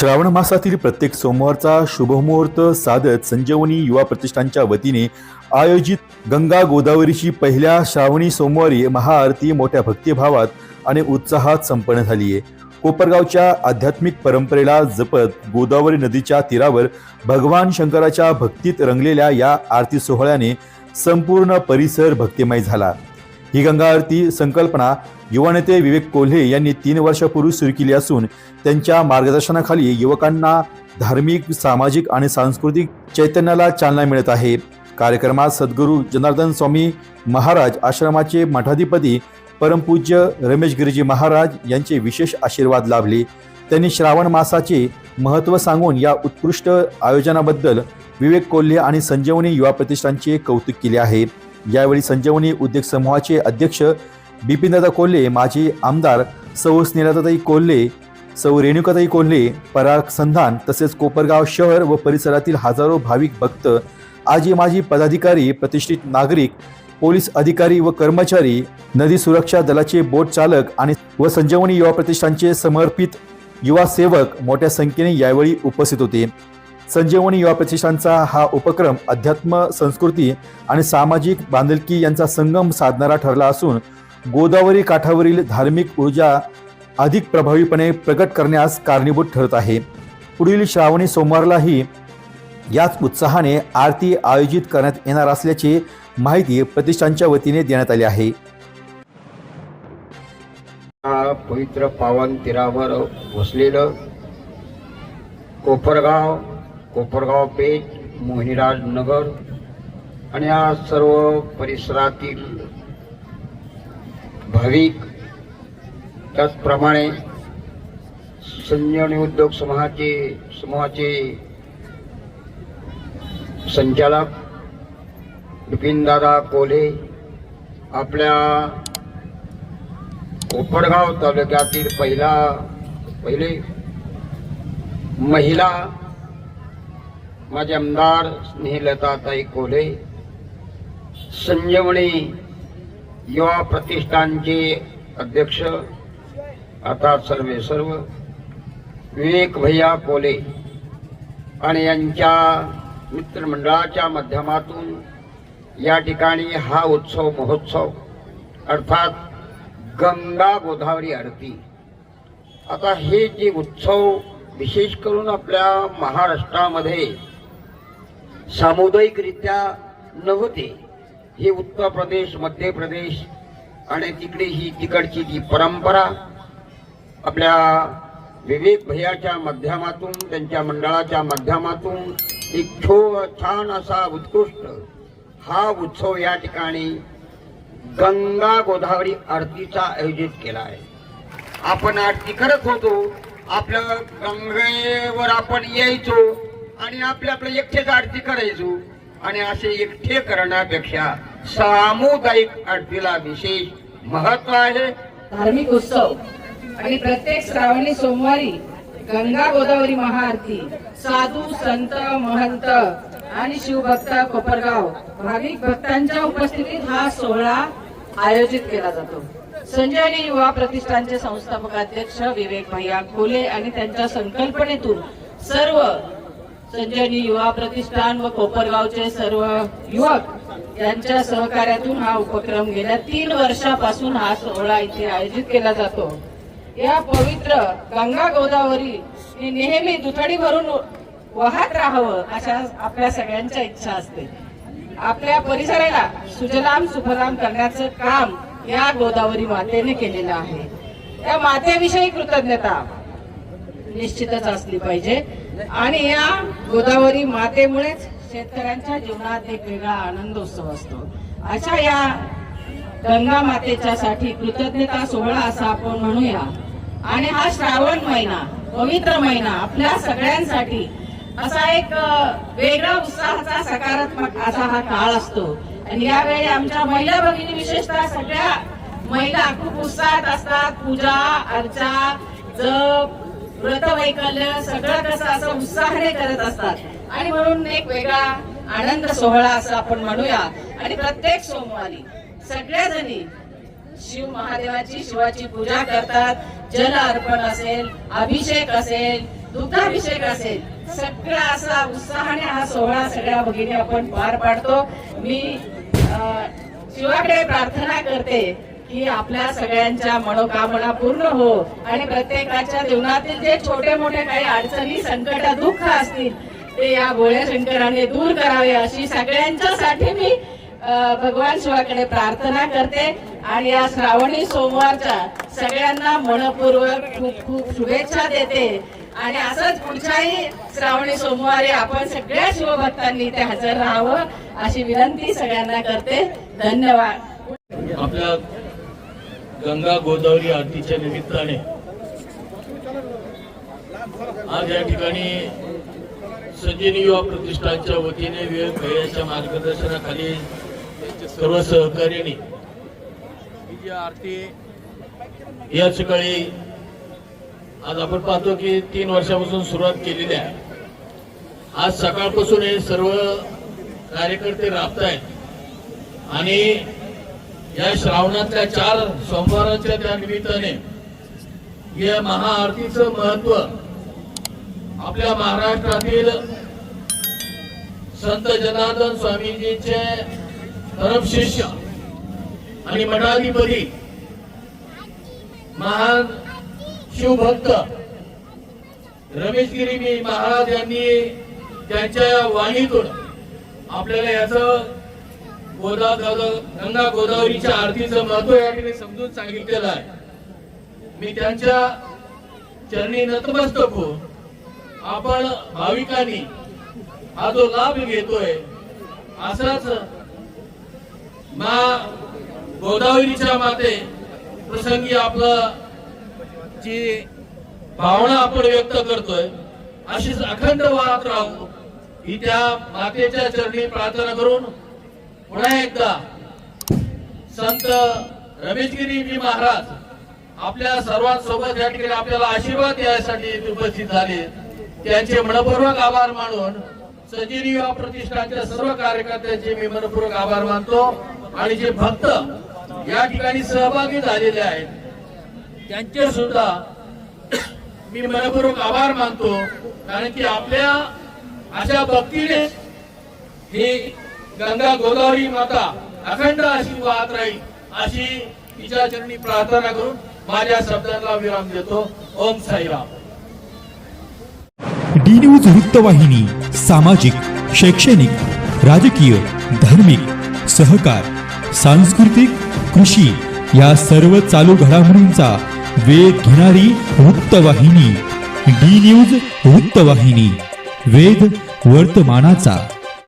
श्रावण मासातील प्रत्येक सोमवारचा शुभमुहूर्त साधत संजीवनी युवा प्रतिष्ठानच्या वतीने आयोजित गंगा गोदावरीची पहिल्या श्रावणी सोमवारी महाआरती मोठ्या भक्तिभावात आणि उत्साहात संपन्न झाली आहे. कोपरगावच्या आध्यात्मिक परंपरेला जपत गोदावरी नदीच्या तीरावर भगवान शंकराच्या भक्तीत रंगलेल्या या आरती सोहळ्याने संपूर्ण परिसर भक्तिमय झाला. ही गंगा आरती संकल्पना युवा नेते विवेक कोल्हे यांनी तीन वर्षापूर्वी सुरू केली असून त्यांच्या मार्गदर्शनाखाली युवकांना धार्मिक सामाजिक आणि सांस्कृतिक चैतन्याला चालना मिळत आहे. कार्यक्रमात सद्गुरू जनार्दन स्वामी महाराज आश्रमाचे मठाधिपती परमपूज्य रमेश गिरीजी महाराज यांचे विशेष आशीर्वाद लाभले. त्यांनी श्रावण मासाचे महत्त्व सांगून या उत्कृष्ट आयोजनाबद्दल विवेक कोल्हे आणि संजीवनी युवा प्रतिष्ठानचे कौतुक केले आहे. यावेळी संजीवनी उद्योग समूहाचे अध्यक्ष बिपिनदादा कोल्हे माजी आमदार सौ स्नेहलताताई कोल्हे सौ रेणुकाताई कोल्हे पराग संधान तसेच कोपरगाव शहर व परिसरातील हजारो भाविक भक्त आजी माजी पदाधिकारी प्रतिष्ठित नागरिक पोलीस अधिकारी व कर्मचारी नदी सुरक्षा दलाचे बोट चालक आणि व संजीवनी युवा प्रतिष्ठानचे समर्पित युवा सेवक मोठ्या संख्येने यावेळी उपस्थित होते. संजीवनी युवा प्रतिष्ठानचा हा उपक्रम अध्यात्म संस्कृती आणि सामाजिक बांधिलकी यांचा संगम साधणारा ठरला असून गोदावरी काठावरील धार्मिक ऊर्जा अधिक प्रभावीपणे प्रकट करण्यास कारणीभूत ठरत आहे. पुढील श्रावणी सोमवारलाही याच उत्साहाने आरती आयोजित करण्यात येणार असल्याची माहिती प्रतिष्ठानच्या वतीने देण्यात आली आहे. या पवित्र पावन तीरावर वसलेलं कोपरगाव कोपरगाव पेठ मोहिनीराज नगर आणि या सर्व परिसरातील भाविक त्याचप्रमाणे संजीवनी उद्योग समूहाचे समूहाचे संचालक बिपिनदादा कोल्हे आपल्या कोपरगाव तालुक्यातील पहिला पहिले महिला माझे आमदार स्नेहलताताई कोले संजीवनी युवा प्रतिष्ठानचे अध्यक्ष आता सर्वे सर्व विवेक भैया कोले आणि यांच्या मित्रमंडळाच्या माध्यमातून या ठिकाणी हा उत्सव महोत्सव अर्थात गंगा गोदावरी आरती. आता हे जे उत्सव विशेष करून आपल्या महाराष्ट्रामध्ये सामुदायिकरित्या नव्हते. हे उत्तर प्रदेश मध्य प्रदेश आणि तिकडे ही तिकडची जी परंपरा आपल्या विवेक भैयाच्या माध्यमातून त्यांच्या मंडळाच्या माध्यमातून एक छो छान असा उत्कृष्ट हा उत्सव या ठिकाणी गंगा गोदावरी आरतीचा आयोजित केला आहे. आपण आरती करत होतो. आपल्या गंगेवर आपण यायचो. आणि आपल्या आपल्या एकटेच आरती करायचो. आणि असे एकटे करण्यापेक्षा सामुदायिक आरतीला विशेष महत्त्व आहे. धार्मिक उत्सव आणि प्रत्येक श्रावणी सोमवारी गंगा गोदावरी महाआरती साधू संत महंत आणि शिवभक्त कोपरगाव भाविक भक्तांच्या उपस्थितीत हा सोहळा आयोजित केला जातो. संजयनी युवा प्रतिष्ठानचे संस्थापक अध्यक्ष विवेक भैया खोले आणि त्यांच्या संकल्पनेतून सर्व संजयनी युवा प्रतिष्ठान व कोपरगावचे सर्व युवक यांच्या सहकार्यातून हा उपक्रम गेल्या तीन वर्षापासून हा सोहळा इथे आयोजित केला जातो. या पवित्र गंगा गोदावरी ही नेहमी दुथडी भरून वाहत राहावं अशा आपल्या सगळ्यांच्या इच्छा असते. आपल्या परिसराला सुजलाम सुफलाम करण्याचं काम या गोदावरी मातेने केलेलं आहे. त्या मातेविषयी कृतज्ञता. निश्चितच असली पाहिजे. आणि या गोदावरी मातेमुळेच शेतकऱ्यांच्या जीवनात एक वेगळा आनंदोत्सव असतो. अशा या गंगा मातेच्या साठी कृतज्ञता सोहळा असा आपण म्हणूया. आणि हा श्रावण महिना पवित्र महिना आपल्या सगळ्यांसाठी असा एक वेगळा उत्साहाचा सकारात्मक असा हा काळ असतो. आणि यावेळी आमच्या महिला भगिनी विशेषतः सगळ्या महिला खूप उत्साहात असतात. पूजा अर्चा जप व्रत वैकल्य सगळं कसं असं उत्साहाने करत असतात. आणि म्हणून एक वेगळा आनंद सोहळा असं आपण म्हणूया. आणि प्रत्येक सोमवारी सगळ्या जणी शिव महादेवाची शिवाची पूजा करतात. जल अर्पण असेल अभिषेक असेल दुग्धाभिषेक असेल. सगळा असा उत्साहाने हा सोहळा सगळ्या भगिनी आपण पार पाडतो. मी शिवाकडे प्रार्थना करते. की आपल्या सगळ्यांच्या मनोकामना पूर्ण हो. आणि प्रत्येकाच्या जीवनातील जे छोटे मोठे काही अडचणी संकट दुःख असतील ते या गोळ्या शंकराने दूर करावे अशी सगळ्यांच्यासाठी मी भगवान शिवाकडे प्रार्थना करते. आणि या श्रावणी सोमवारच्या सगळ्यांना मनपूर्वक खूप खूप शुभेच्छा देते. आणि असंच पुढच्याही श्रावणी सोमवारी आपण सगळ्या शिवभक्तांनी इथे हजर राहावं अशी विनंती सगळ्यांना करते. धन्यवाद. आपल्या गंगा गोदावरी आरतीच्या निमित्ताने आज या ठिकाणी संजीवनी युवा प्रतिष्ठानच्या वतीने वेळ भैयाच्या मार्गदर्शनाखाली सर्व सहकार्याने जी आरती या सकाळी आज आपण पाहतो की तीन वर्षापासून सुरुवात केलेली आहे. आज सकाळपासून हे सर्व कार्यकर्ते राबत आहेत आणि या श्रावणातल्या चार सोमवाराच्या त्या निमित्ताने या महाआरतीचं महत्त्व आपल्या महाराष्ट्रातील संत जनार्दन स्वामीजींचे परम शिष्य आणि मठाधिपती महान शिवभक्त रमेशगिरी मी महाराज यांनी त्यांच्या वाणीतून आपल्याला याचं गोदा गंगा गोदावरीच्या आरतीचं महत्त्व या ठिकाणी समजून सांगितलेलं आहे. मी त्यांच्या चरणी नतमस्तक हो आपण भाविकांनी हा जो लाभ घेतोय असाच मा गोदावरीच्या माते प्रसंगी आपलं जी भावना आपण व्यक्त करतोय अशीच अखंड वाहत राहू ही त्या मातेच्या चरणी प्रार्थना करून पुन्हा एकदा संत रमेशगिरीजी महाराज आपल्या सर्वांसोबत या ठिकाणी आपल्याला आशीर्वाद द्यायसाठी उपस्थित झाले. त्यांचे मनपूर्वक आभार मानून सजीनी युवा प्रतिष्ठानच्या सर्व कार्यकर्त्यांचे मी मनपूर्वक आभार मानतो. आणि जे भक्त या ठिकाणी सहभागी झालेले आहेत त्यांचे सुद्धा मी मनपूर्वक आभार मानतो. कारण की आपल्या अशा भक्तीने ही गंगा गोदावरी माता अखंड अशी वाहत राहील अशी तिच्या चरणी प्रार्थना करून माझ्या शब्दांना विराम देतो. ओम साईराम. डी न्यूज वृत्तवाहिनी सामाजिक शैक्षणिक राजकीय धार्मिक सहकार सांस्कृतिक कृषी या सर्व चालू घडामोडींचा वेध घेणारी वृत्तवाहिनी डी न्यूज वृत्तवाहिनी वेध वर्तमानाचा.